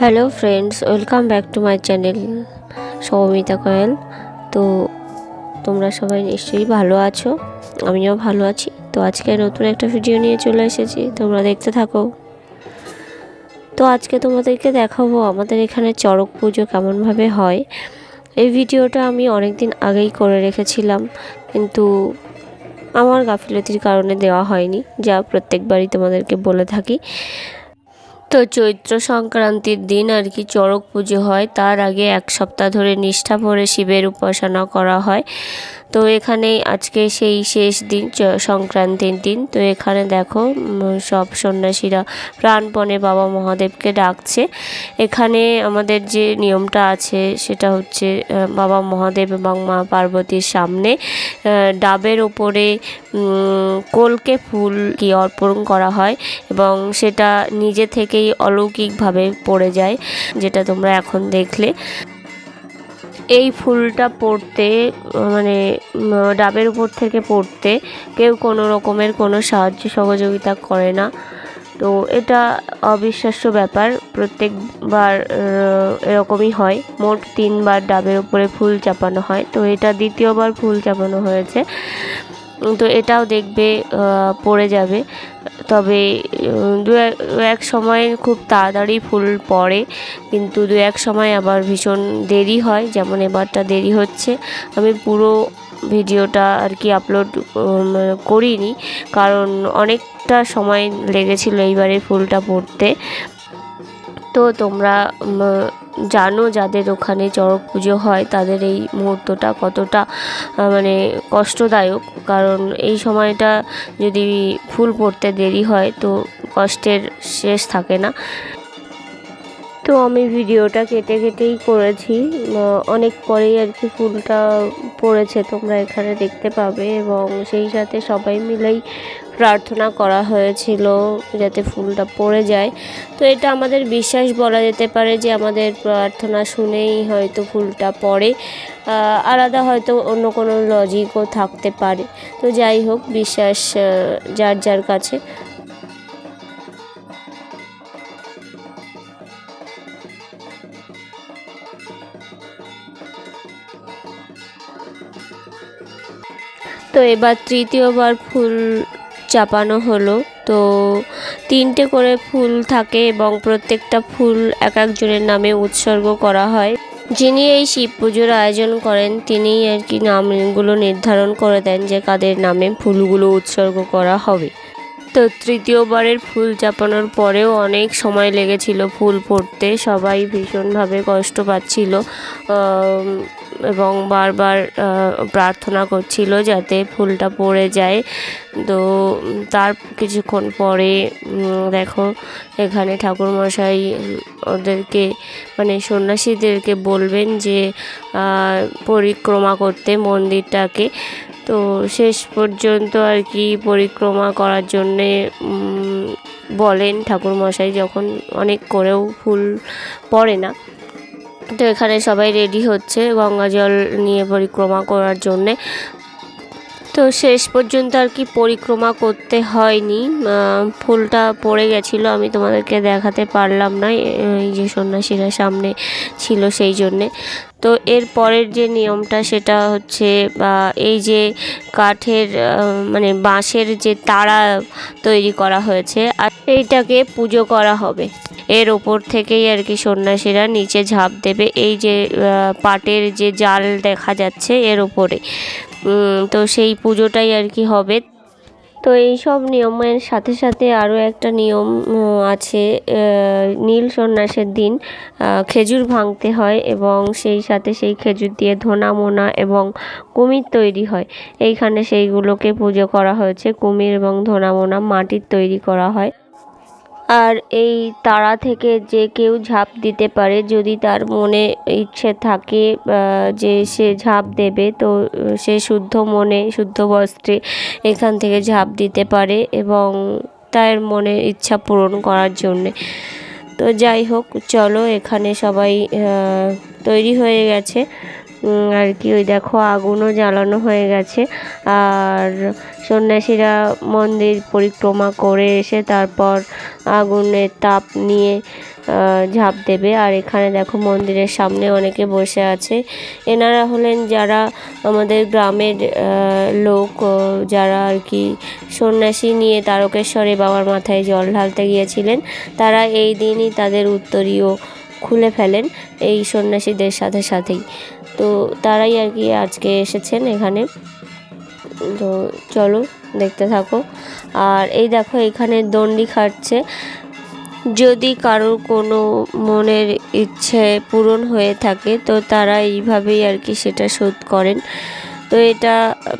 Hello friends, welcome back to my channel Soumita Koyel. তো তোমরা সবাই নিশ্চয়ই ভালো আছো, আমিও ভালো আছি। তো আজকে নতুন একটা ভিডিও নিয়ে চলে এসেছি, তোমরা দেখতে থাকো। তো আজকে তোমাদেরকে দেখাবো আমাদের এখানে চড়ক পুজো কেমনভাবে হয়। এই ভিডিওটা আমি অনেক দিন আগেই করে রেখেছিলাম, কিন্তু আমার গাফিলতির কারণে দেওয়া হয়নি, যা প্রত্যেকবারই তোমাদেরকে বলে থাকি। তো চৈত্র সংক্রান্তির দিন আর কি চড়ক পুজো হয়, তার আগে এক সপ্তাহ ধরে নিষ্ঠা ভরে শিবের উপাসনা করা হয়। তো এখানে আজকে সেই শেষ দিন সংক্রান্তির দিন। তো এখানে দেখো সব সন্ন্যাসীরা প্রাণপণে বাবা মহাদেবকে ডাকছে। এখানে আমাদের যে নিয়মটা আছে, সেটা হচ্ছে বাবা মহাদেব এবং মা পার্বতীর সামনে ডাবের ওপরে কলকে ফুল কি অর্পণ করা হয় এবং সেটা নিজে থেকেই অলৌকিকভাবে পড়ে যায়, যেটা তোমরা এখন দেখলে। এই ফুলটা পড়তে মানে ডাবের উপর থেকে পড়তে কেউ কোনো রকমের কোনো সাহায্য সহযোগিতা করে না। তো এটা অবিশ্বাস্য ব্যাপার। প্রত্যেকবার এরকমই হয়। মোট তিনবার ডাবের উপরে ফুল চাপানো হয়। তো এটা দ্বিতীয়বার ফুল চাপানো হয়েছে। তো এটাও দেখবে পড়ে যাবে। তবে দু এক সময় খুব তাড়াতাড়ি ফুল পড়ে, কিন্তু দু এক সময় আবার ভীষণ দেরি হয়, যেমন এবারটা দেরি হচ্ছে। আমি পুরো ভিডিওটা আর কি আপলোড করিনি, কারণ অনেকটা সময় লেগেছিল এইবারে ফুলটা পড়তে। তো তোমরা জানো যাদের ওখানে চড়ক পুজো হয়, তাদের এই মুহূর্তটা কতটা মানে কষ্টদায়ক। কারণ এই সময়টা যদি ফুল পড়তে দেরি হয়, তো কষ্টের শেষ থাকে না। তো আমি ভিডিওটা কেটে কেটেই করেছি। অনেক পরেই আর কি ফুলটা পড়েছে, তোমরা এখানে দেখতে পাবে এবং সেই সাথে সবাই মিলেই প্রার্থনা করা হয়েছিল যাতে ফুলটা পড়ে যায়। তো এটা আমাদের বিশ্বাস বলা যেতে পারে যে আমাদের প্রার্থনা শুনেই হয়তো ফুলটা পড়ে। আলাদা হয়তো অন্য কোনো লজিকও থাকতে পারে। তো যাই হোক, বিশ্বাস যার যার কাছে। তো এবার তৃতীয়বার ফুল চাপানো হলো। তো তিনটে করে ফুল থাকে এবং প্রত্যেকটা ফুল এক একজনের নামে উৎসর্গ করা হয়। যিনি এই শিব পুজোর আয়োজন করেন, তিনিই আর কি নামগুলো নির্ধারণ করে দেন যে কাদের নামে ফুলগুলো উৎসর্গ করা হবে। তো তৃতীয়বারের ফুল চাপানোর পরেও অনেক সময় লেগেছিল ফুল পড়তে। সবাই ভীষণভাবে কষ্ট পাচ্ছিল। এবং বারবার প্রার্থনা করছিল যাতে ফুলটা পড়ে যায়। তো তার কিছুক্ষণ পরে দেখো, এখানে ঠাকুরমশাই ওদেরকে মানে সন্ন্যাসীদেরকে বলবেন যে পরিক্রমা করতে মন্দিরটাকে। তো শেষ পর্যন্ত আর কি পরিক্রমা করার জন্যে বলেন ঠাকুরমশাই, যখন অনেক করেও ফুল পড়ে না। তো এখানে সবাই রেডি হচ্ছে গঙ্গা জল নিয়ে পরিক্রমা করার জন্যে। তো শেষ পর্যন্ত আর কি পরিক্রমা করতে হয়নি। ফুলটা পড়ে গেছিল, আমি তোমাদেরকে দেখাতে পারলাম না এই যে সন্ন্যাসীরা সামনে ছিল সেই জন্যে। তো এর পরের যে নিয়মটা সেটা হচ্ছে এই যে কাঠের মানে বাঁশের যে তারা তৈরি করা হয়েছে, আর এইটাকে পুজো করা হবে। এর ওপর থেকেই আর কি সন্ন্যাসীরা নিচে ঝাঁপ দেবে। এই যে পাটের যে জাল দেখা যাচ্ছে এর ওপরে। তো সেই পুজোটাই আর কি হবে। তো এই সব নিয়মের সাথে সাথে আরও একটা নিয়ম আছে নীল সন্ন্যাসের দিন খেজুর ভাঙতে হয় এবং সেই সাথে সেই খেজুর দিয়ে ধনা মোনা এবং কুমির তৈরি হয়। এইখানে সেইগুলোকে পুজো করা হয়েছে, কুমির এবং ধনা মোনা মাটির তৈরি করা হয়। আর এই তারা থেকে যে কেউ ঝাঁপ দিতে পারে, যদি তার মনে ইচ্ছে থাকে যে সে ঝাঁপ দেবে, তো সে শুদ্ধ মনে, শুদ্ধ বস্ত্রে এখান থেকে ঝাঁপ দিতে পারে এবং তার মনের ইচ্ছা পূরণ করার জন্যে। তো যাই হোক, চলো এখানে সবাই তৈরি হয়ে গেছে। আর কি, ওই দেখো আগুনও জ্বালানো হয়ে গেছে। আর সন্ন্যাসীরা মন্দির পরিক্রমা করে এসে তারপর আগুনের তাপ নিয়ে ঝাঁপ দেবে। আর এখানে দেখো মন্দিরের সামনে অনেকে বসে আছে। এনারা হলেন যারা আমাদের গ্রামের লোক যারা আর কি সন্ন্যাসী নিয়ে তারকেশ্বরে বাবার মাথায় জল ঢালতে গিয়েছিলেন, তারা এই দিনই তাদের উত্তরীয় খুলে ফেলেন এই সন্ন্যাসীদের সাথে সাথেই। তো তারাই আর কি আজকে এসেছেন এখানে। তো চলো, দেখতে থাকো। আর এই দেখো, এখানে দণ্ডি খাটছে। যদি কারোর কোনো মনের ইচ্ছে পূরণ হয়ে থাকে, তো তারা এইভাবেই আর কি সেটা শোধ করেন। তো এটা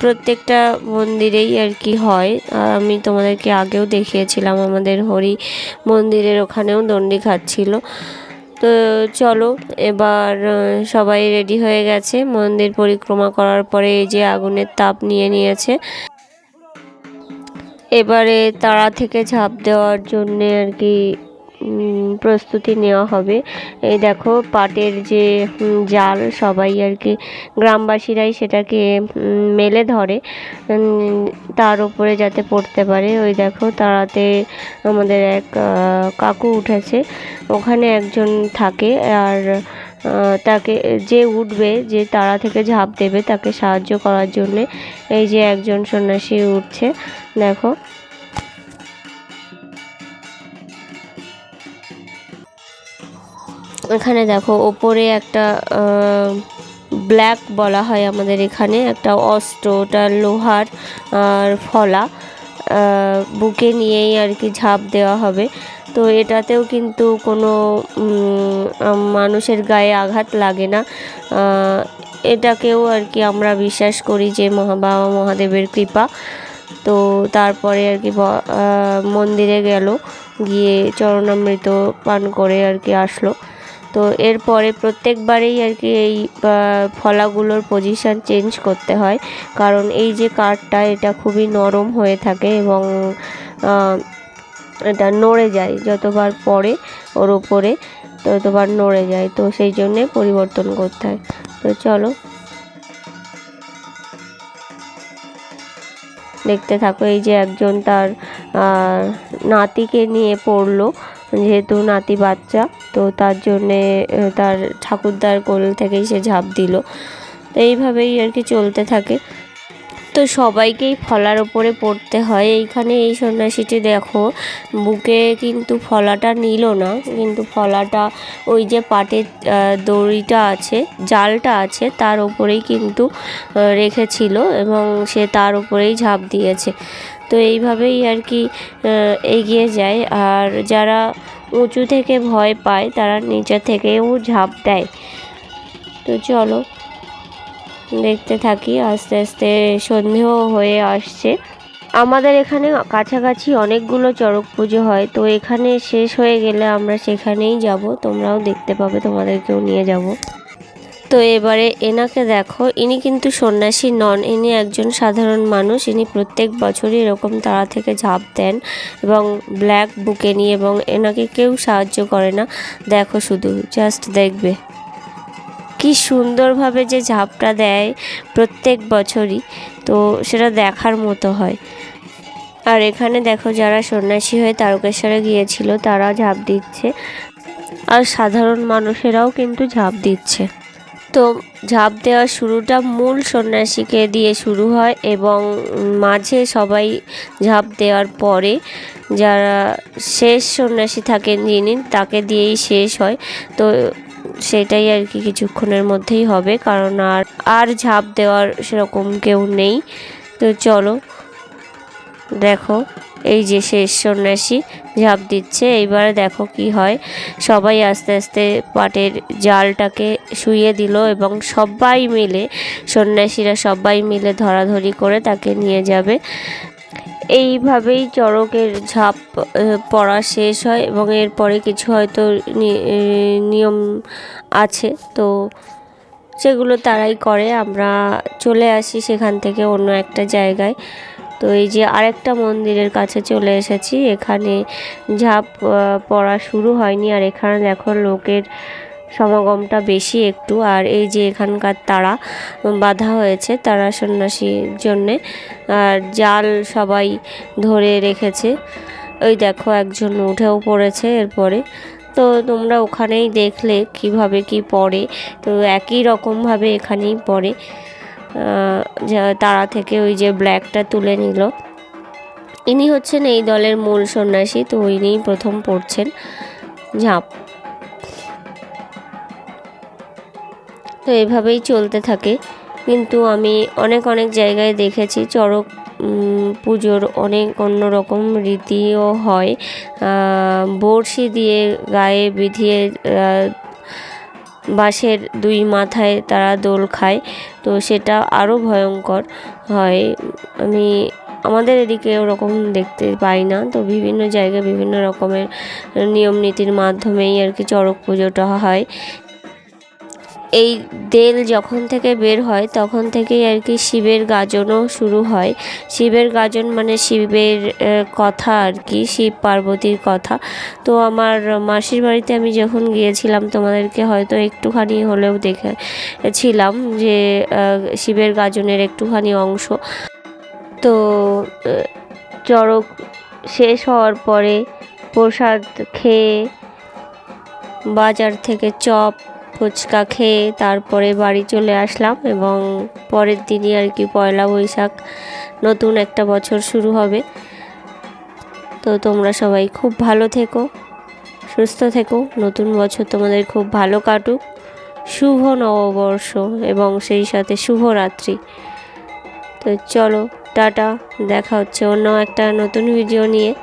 প্রত্যেকটা মন্দিরেই আর কি হয়। আমি তোমাদেরকে আগেও দেখিয়েছিলাম, আমাদের হরি মন্দিরের ওখানেও দণ্ডি খাচ্ছিল তো চলো, এবার সবাই রেডি হয়ে গেছে। মন্দির পরিক্রমা করার পরে এই যে আগুনের তাপ নিয়ে নিয়েছে। এবারে তারা থেকে ঝাঁপ দেওয়ার জন্যে আর কি প্রস্তুতি নেওয়া হবে। এই দেখো, পাটের যে জাল সবাই আর কি, গ্রামবাসীরাই সেটাকে মেলে ধরে তার উপরে যাতে পড়তে পারে। ওই দেখো, তারাতে আমাদের এক কাকু উঠেছে। ওখানে একজন থাকে আর তাকে যে উঠবে, যে তারা থেকে ঝাঁপ দেবে, তাকে সাহায্য করার জন্যে এই যে একজন সন্ন্যাসী উঠছে। দেখো এখানে দেখো, ওপরে একটা ব্ল্যাক বলা হয় আমাদের এখানে, একটা অস্ত্র, ওটা লোহার, আর ফলা বুকে নিয়েই আর কি ঝাঁপ দেওয়া হবে। তো এটাতেও কিন্তু কোনো মানুষের গায়ে আঘাত লাগে না। এটাকেও আর কি আমরা বিশ্বাস করি যে মহা বাবা মহাদেবের কৃপা। তো তারপরে আর কি মন্দিরে গেল, গিয়ে চরণামৃত পান করে আর কি আসলো। তো এরপরে প্রত্যেকবারেই আর কি এই ফলাগুলোর পজিশান চেঞ্জ করতে হয়। কারণ এই যে কাঠটা এটা খুবই নরম হয়ে থাকে এবং এটা নড়ে যায় যতবার পরে ওর ওপরে ততবার নড়ে যায়। তো সেই জন্যে পরিবর্তন করতে হয়। তো চলো দেখতে থাকো, এই যে একজন তার নাতিকে নিয়ে পড়ল, যেহেতু নাতি বাচ্চা, তো তার জন্যে তার ঠাকুরদার কোল থেকেই সে ঝাঁপ দিল। তো এইভাবেই আর কি চলতে থাকে। তো সবাইকেই ফলার ওপরে পড়তে হয়। এইখানে এই সন্ন্যাসীটি দেখো, বুকে কিন্তু ফলাটা নিল না, কিন্তু ফলাটা ওই যে পাটের দড়িটা আছে, জালটা আছে, তার ওপরেই কিন্তু রেখেছিল এবং সে তার উপরেই ঝাঁপ দিয়েছে। তো এইভাবেই আর কি এগিয়ে যায়। আর যারা উঁচু থেকে ভয় পায়, তারা নিচে থেকেও ঝাঁপ দেয়। তো চলো দেখতে থাকি, আস্তে আস্তে সন্ধেও হয়ে আসছে। আমাদের এখানে কাছাকাছি অনেকগুলো চড়ক পুজো হয়, তো এখানে শেষ হয়ে গেলে আমরা সেখানেই যাব। তোমরাও দেখতে পাবে, তোমাদেরকেও নিয়ে যাব। তো এবারে এনাকে দেখো, ইনি কিন্তু সন্ন্যাসী নন, ইনি একজন সাধারণ মানুষ, ইনি প্রত্যেক বছরই এরকম তারা থেকে ঝাঁপ দেন এবং ব্ল্যাক বুকে নিয়ে এবং এনাকে কেউ সাহায্য করে না। দেখো শুধু জাস্ট দেখবে। কি সুন্দরভাবে যে ঝাঁপটা দেয় প্রত্যেক বছরই। তো সেটা দেখার মতো হয়। আর এখানে দেখো যারা সন্ন্যাসী হয়ে তারকেশ্বরে গিয়েছিল, তারা ঝাঁপ দিচ্ছে। আর সাধারণ মানুষেরাও কিন্তু ঝাঁপ দিচ্ছে। তো ঝাঁপ দেওয়ার শুরুটা মূল সন্ন্যাসীকে দিয়ে শুরু হয় এবং মাঝে সবাই ঝাঁপ দেওয়ার পরে যারা শেষ সন্ন্যাসী থাকেন যিনি, তাকে দিয়েই শেষ হয়। তো সেটাই আর কি কিছুক্ষণের মধ্যেই হবে, কারণ আর আর ঝাঁপ দেওয়ার সেরকম কেউ নেই। তো চলো, দেখো, এই যে শেষ সন্ন্যাসী ঝাঁপ দিচ্ছে, এইবারে দেখো কি হয়। সবাই আস্তে আস্তে পাটের জালটাকে শুইয়ে দিল এবং সবাই মিলে, সন্ন্যাসীরা সবাই মিলে ধরাধরি করে তাকে নিয়ে যাবে। এইভাবেই চড়কের ঝাঁপ পড়া শেষ হয় এবং এরপরে কিছু হয়তো নিয়ম আছে। তো সেগুলো তারাই করে। আমরা চলে আসি সেখান থেকে অন্য একটা জায়গায়। তো এই যে আরেকটা মন্দিরের কাছে চলে এসেছি। এখানে ঝাঁপ পড়া শুরু হয়নি। আর এখানে দেখো লোকের সমাগমটা বেশি একটু। আর এই যে এখানকার তারা বাঁধা হয়েছে তারা সন্ন্যাসীর জন্যে। আর জাল সবাই ধরে রেখেছে। ওই দেখো একজন উঠেও পড়েছে এরপরে। তো তোমরা ওখানেই দেখলে কীভাবে কি পড়ে। তো একই রকমভাবে এখানেই পড়ে। তারা থেকে ওই যে ব্ল্যাকটা তুলে নিল। ইনি হচ্ছেন এই দলের মূল সন্ন্যাসী, তো ইনিই প্রথম পড়ছেন। ঝাঁপ। তো এভাবেই চলতে থাকে। কিন্তু আমি অনেক অনেক জায়গায় দেখেছি চড়ক পুজোর অনেক অন্য রকম রীতিও হয়। বড়শি দিয়ে গায়ে বিধিয়ে বাঁশের দুই মাথায় তারা দোল খায়। তো সেটা আরও ভয়ঙ্কর হয়। আমি, আমাদের এদিকে ওরকম দেখতে পাই না। তো বিভিন্ন জায়গায় বিভিন্ন রকমের নিয়ম নীতির মাধ্যমেই আর কি চড়ক পুজোটা হয়। এই দেল যখন থেকে বের হয়, তখন থেকেই আর কি শিবের গাজনও শুরু হয়। শিবের গাজন মানে শিবের কথা আর কি, শিব পার্বতীর কথা। তো আমার মাসির বাড়িতে আমি যখন গিয়েছিলাম, তোমাদেরকে হয়তো একটুখানি হলেও দেখেছিলাম যে শিবের গাজনের একটুখানি অংশ। তো চড়ক শেষ হওয়ার পরে প্রসাদ খেয়ে বাজার থেকে চপ ফুচকা খেয়ে তারপরে বাড়ি চলে আসলাম এবং পরের দিনই আর কি পয়লা বৈশাখ নতুন একটা বছর শুরু হবে। তো তোমরা সবাই খুব ভালো থেকো, সুস্থ থেকো। নতুন বছর তোমাদের খুব ভালো কাটুক। শুভ নববর্ষ এবং সেই সাথে শুভরাত্রি। তো চলো, টাটা। দেখা হচ্ছে অন্য একটা নতুন ভিডিও নিয়ে।